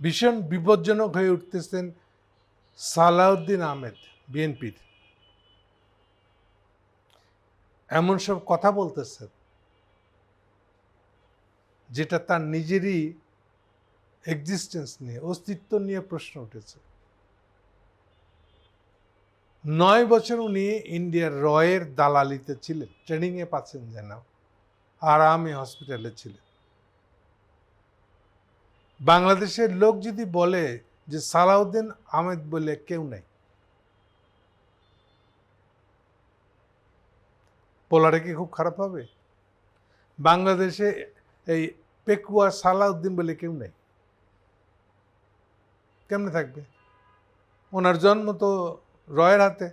ভীষণ বিপজ্জনক হয়ে উঠতেছেন সালাউদ্দিন আহমেদ, বিএনপির। এমন সব কথা বলতেছেন যেটা তার নিজেরই এক্সিস্টেন্স নিয়ে, অস্তিত্ব নিয়ে প্রশ্ন উঠেছে। নয় বছর উনি ইন্ডিয়ার রয়ের দালালিতে ছিলেন, ট্রেনিংয়ে পাচ্ছেন যেন আরামে হসপিটালে ছিলেন। বাংলাদেশের লোক যদি বলে যে সালাউদ্দিন আহমেদ বলে কেউ নাই। পোলারে কি খুব খারাপ হবে? বাংলাদেশে এই পেকুয়া সালাউদ্দিন বলে কেউ নেই। কেমনে থাকবে? ওনার জন্ম তো রয়ের হাতে।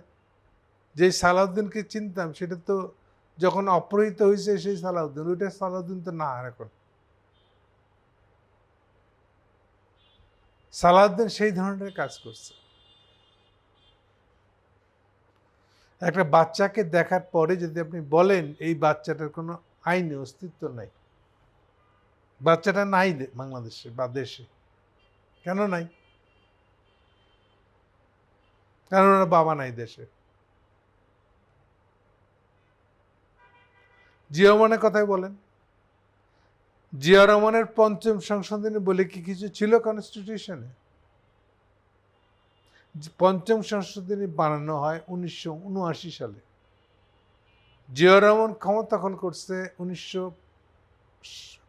যেই সালাউদ্দিনকে চিনতাম, সেটা তো যখন অপহৃত হয়েছে সেই সালাউদ্দিন, ওইটা সালাউদ্দিন তো না এখন। সালাউদ্দিন সেই ধরনের কাজ করছে। একটা বাচ্চাকে দেখার পরে যদি আপনি বলেন, এই বাচ্চাটার কোনো আইনে অস্তিত্ব নাই। বাচ্চাটা নাই বাংলাদেশে বা দেশে। কেন নাই? কারণ ওর বাবা নাই দেশে। জিয়া রহমানের কথাই বলেন। জিয়া রহমানের পঞ্চম সংশোধনী বলে কি কিছু ছিল কনস্টিটিউশনে পঞ্চম সংশোধনী বানানো হয় উনিশশো উনআশি সালে। জিয়া রহমান ক্ষমতা দখল করছে উনিশশো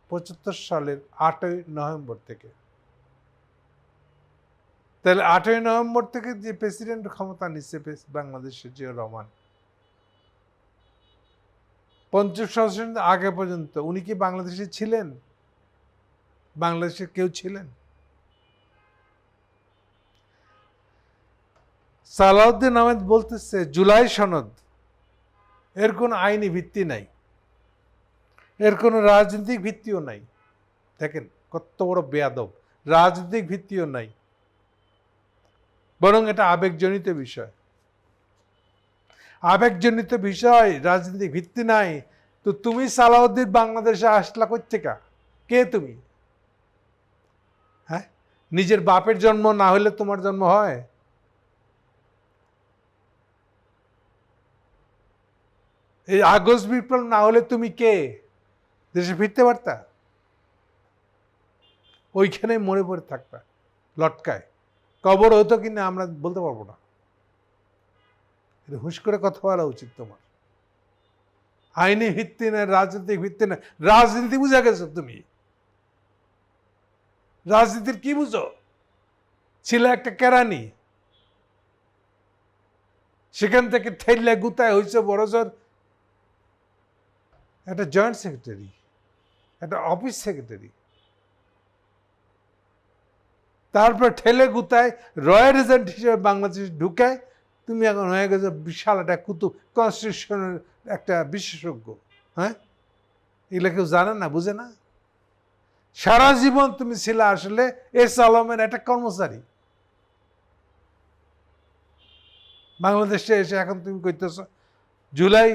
পঁচাত্তর সালের আটই নভেম্বর থেকে। তাহলে আটই নভেম্বর থেকে যে প্রেসিডেন্ট ক্ষমতা নিচ্ছে বাংলাদেশের জিয়া রহমান পঞ্চম সংশোধন আগে পর্যন্ত উনি কি বাংলাদেশে ছিলেন? বাংলাদেশের কেউ ছিলেন? সালাউদ্দিন আহমেদ বলতেছে, জুলাই সনদ, এর কোনো আইনি ভিত্তি নাই। এর কোনো রাজনৈতিক ভিত্তিও নাই। দেখেন, কত বড় বেয়াদব। রাজনৈতিক ভিত্তিও নাই। বরং এটা আবেগজনিত বিষয়। আবেগজনিত বিষয়, রাজনৈতিক ভিত্তি নাই। তো তুমি সালাউদ্দিন বাংলাদেশে আসলা করছে কা কে তুমি? হ্যাঁ? নিজের বাপের জন্ম না হলে তোমার জন্ম হয়? এই আগস্ট বিপ্লব না হলে তুমি কে? দেশে ফিরতে পারতা? ওইখানে মরে পড়ে থাকতা, লটকায়। কবর হতো কিনা আমরা বলতে পারব না। এটা হুশ করে কথা বলা উচিত তোমার। আইনি ভিত্তি না রাজনৈতিক ভিত্তি না রাজনীতি বুঝা গেছো তুমি? রাজনীতির কি বুঝো? ছিল একটা কেরানি। সেখান থেকে ঠেললে গুতায় হয়েছে বড়জোর একটা জয়েন্ট সেক্রেটারি, একটা অফিস সেক্রেটারি। তারপর ঠেলে গুতায় রয়্যাল এজেন্ট হিসেবে বাংলাদেশে ঢুকায়। তুমি এখন হয়ে গেছো বিশাল একটা কুতুব কনস্টিটিউশনের একটা বিশেষজ্ঞ হ্যাঁ? এগুলো কেউ জানে না, বুঝে না? সারা জীবন তুমি ছিলে আসলে এস আলমের একটা কর্মচারী। বাংলাদেশে এসে এখন তুমি কইতেছ, জুলাই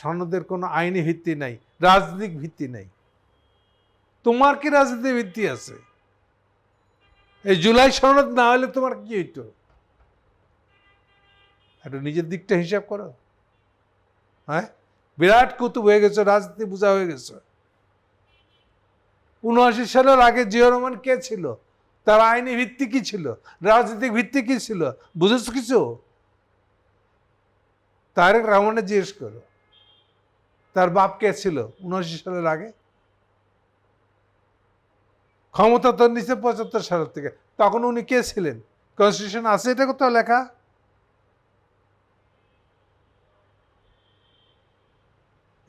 সনদের কোনো আইনি ভিত্তি নাই, রাজনৈতিক ভিত্তি নাই। তোমার কি রাজনীতি ভিত্তি আছে? এই জুলাই সনদ না হলে তোমার কি হইতো? একটু নিজের দিকটা হিসাব করো। হ্যাঁ? বিরাট কুতুব হয়ে গেছে, রাজনীতি বোঝা হয়ে গেছে। উনআশি সালের আগে জিয়া রহমান কে ছিল? তার আইনি ভিত্তি কি ছিল? রাজনৈতিক ভিত্তি কি ছিল? বুঝেছ কিছু? তারেক রহমানের জিজ্ঞেস করো। তার বাপ কে ছিল উনআশি সালের আগে? ক্ষমতা তো নিচে পঁচাত্তর সালের থেকে। তখন উনি কে ছিলেন? কনস্টিটিউশন আছে এটা কোথাও লেখা?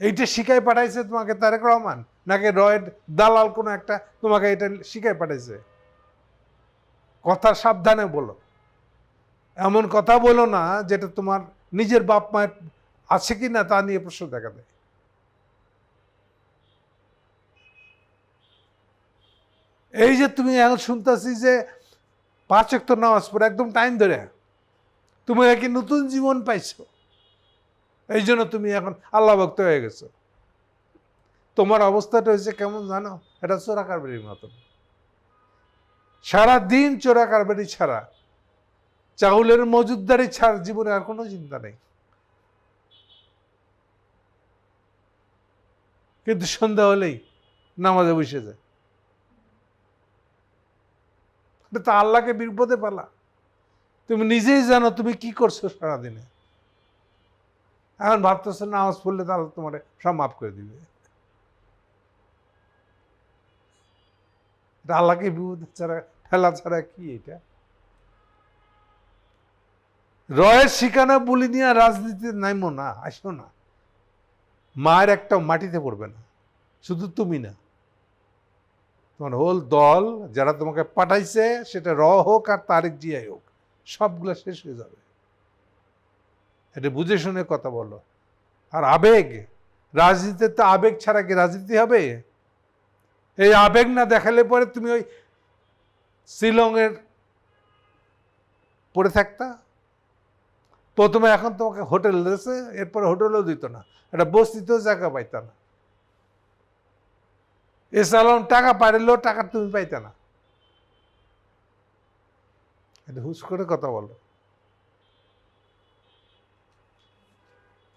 এইটা শিখাই পাঠাইছে তোমাকে তারেক রহমান? নাকি রয়ের দালাল কোনো একটা তোমাকে এটা শিখাই পাঠাইছে? কথা সাবধানে বলো। এমন কথা বলো না যেটা তোমার নিজের বাপ মায়ের আছে কি না তা নিয়ে প্রশ্ন দেখা দেয়। এই যে তুমি এখন শুনতেছি যে পাঁচ তো নামাজ পড়ে, একদম টাইম ধরে। তুমি নাকি নতুন জীবন পাইছো। এই জন্য তুমি এখন আল্লাহ ভক্ত হয়ে গেছো। তোমার অবস্থাটা হয়েছে কেমন জানো? এটা চোরাকারবারির মতন সারা দিন চোরা কারবারি ছাড়া। চাউলের মজুদদারি ছাড়া জীবনে আর কোনো চিন্তা নেই। কিন্তু সন্ধ্যা হলেই নামাজে বসে যায়। তা আল্লাহকে বিপদে পালা। তুমি নিজেই জানো তুমি কি করছ সারাদিনে। এখন ভাবতেছো নামাজ পড়লে তাহলে তোমার সব মাফ করে দিবে। আল্লাহকে বিপদে ছাড়া ফেলা ছাড়া কি এটা? রয়ের শিকানা বলি নিয়ে রাজনীতিতে নাইমো না, আসো না। মায়ের একটা মাটিতে পড়বে না, শুধু তুমি না। তোমার হোল দল যারা তোমাকে পাঠাইছে, সেটা র হোক আর তারেক জিয়াই হোক, সবগুলো শেষ হয়ে যাবে। এটা বুঝে শুনে কথা বলো। আর আবেগ, রাজনীতিতে তো আবেগ ছাড়া কি রাজনীতি হবে? এই আবেগ না দেখালে পরে তুমি ওই শিলংয়ের পড়ে থাকতা? প্রথমে এখন তোমাকে হোটেল দিয়েছে এরপরে হোটেলও দিত না। এটা বস্তিতেও জায়গা পাইত না। এ সালাম টাকা পারিলেও টাকা তুমি পাইতে না। এটা হুস করে কথা বলো।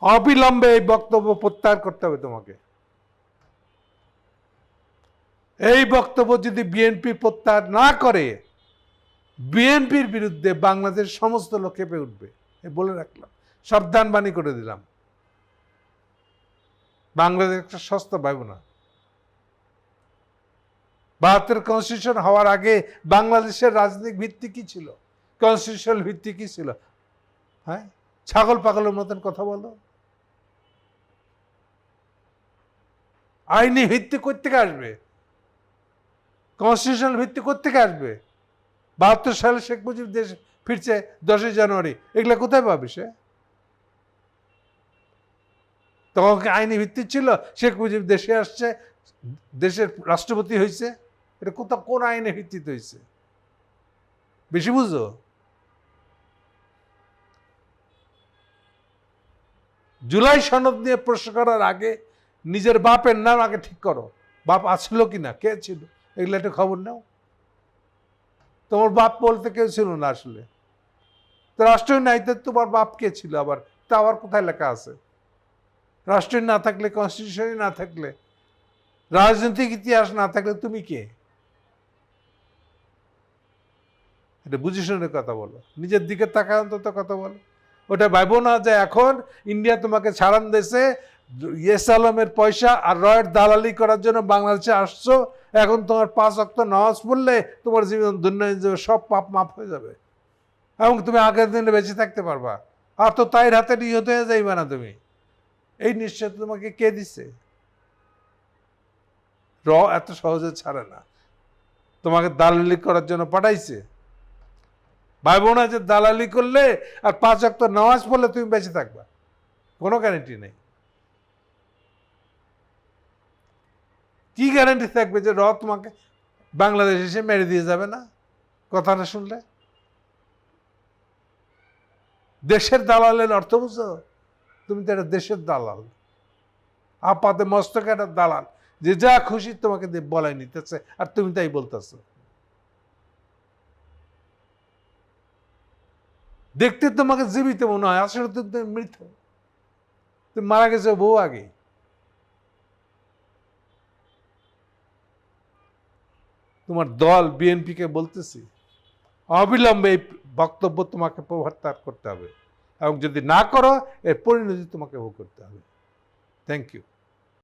অবিলম্বে এই বক্তব্য প্রত্যাহার করতে হবে তোমাকে। এই বক্তব্য যদি বিএনপি প্রত্যাহার না করে, বিএনপির বিরুদ্ধে বাংলাদেশ সমস্ত লোক কেঁপে উঠবে। বলে রাখলাম। সাবধান বাণী করে দিলাম। বাংলাদেশ একটা সস্তা ভাইব না। বাহাত্তর কনস্টিটিউশন হওয়ার আগে বাংলাদেশের রাজনৈতিক ভিত্তি কি ছিল? কনস্টিটিউশনাল ভিত্তি কি ছিল? হ্যাঁ? ছাগল পাগলের মতন কথা বলো। আইনি ভিত্তি কোথেকে আসবে? কনস্টিটিউশনাল ভিত্তি কোথেকে আসবে? বাহাত্তর সালে শেখ মুজিব দেশ ফিরছে দশই জানুয়ারি, এগুলা কোথায় পাবে সে? তখন আইনি ভিত্তি ছিল? শেখ মুজিব দেশে আসছে, দেশের রাষ্ট্রপতি হয়েছে এটা কোথাও কোন আইনে ভিত্তিতে হয়েছে বেশি বুঝো? জুলাই সনদ নিয়ে প্রশ্ন করার আগে নিজের বাপের নাম আগে ঠিক করো। বাপ আসছিল কি না কে ছিল? এগুলো একটা খবর নাও। তোমার বাপ বলতে কেউ ছিল না আসলে। তো রাষ্ট্রীয় নাইতে তোমার বাপ কে ছিল আবার? তা আবার কোথায় লেখা আছে? রাষ্ট্রীয় না থাকলে কনস্টিটিউশনই না থাকলে, রাজনৈতিক ইতিহাস না থাকলে তুমি কে? এটা বুঝে শুনে কথা বলো। নিজের দিকে তাকায় অন্তত কথা বলো। ওটা ভাইবো না যে এখন ইন্ডিয়া তোমাকে ছাড়ান দেশে ইয়েস আলমের পয়সা আর রয়ের দালালি করার জন্য বাংলাদেশে আসছো, এখন তোমার পাঁচ অক্ত নামাজ পড়লে তোমার জীবন হয়ে যাবে সব পাপ মাপ হয়ে যাবে। এবং তুমি আগের দিনে বেঁচে থাকতে পারবা। আর তো তাইর হাতে নিহত হয়ে যাইবে না তুমি। এই নিশ্চয় তোমাকে কে দিচ্ছে র এত সহজে ছাড়ে না। তোমাকে দালালি করার জন্য পাঠাইছে। ভাই বোন আছে, দালালি করলে আর পাঁচ অক্ত নামাজ পড়লে তুমি বেঁচে থাকবা। কোনো গ্যারেন্টি নেই। কি গ্যারান্টি থাকবে যে র তোমাকে বাংলাদেশ এসে মেরে দিয়ে যাবে না? কথাটা শুনলে? দেশের দালালের অর্থ বুঝো তুমি তো একটা দেশের দালাল। আপাতে মস্তকে একটা দালাল। যে যা খুশি তোমাকে বলাই নিতেছে, আর তুমি তাই বলতেছো। দেখতে তোমাকে জীবিত মনে হয়, আসলে তুমি মৃত। তুমি মারা গেছো বউ আগে। তোমার দল বিএনপিকে বলতেছি, অবিলম্বে এই বক্তব্য তোমাকে প্রত্যাহার করতে হবে এবং যদি না করো, এর পরিণতি তোমাকে ভোগ করতে হবে। Thank you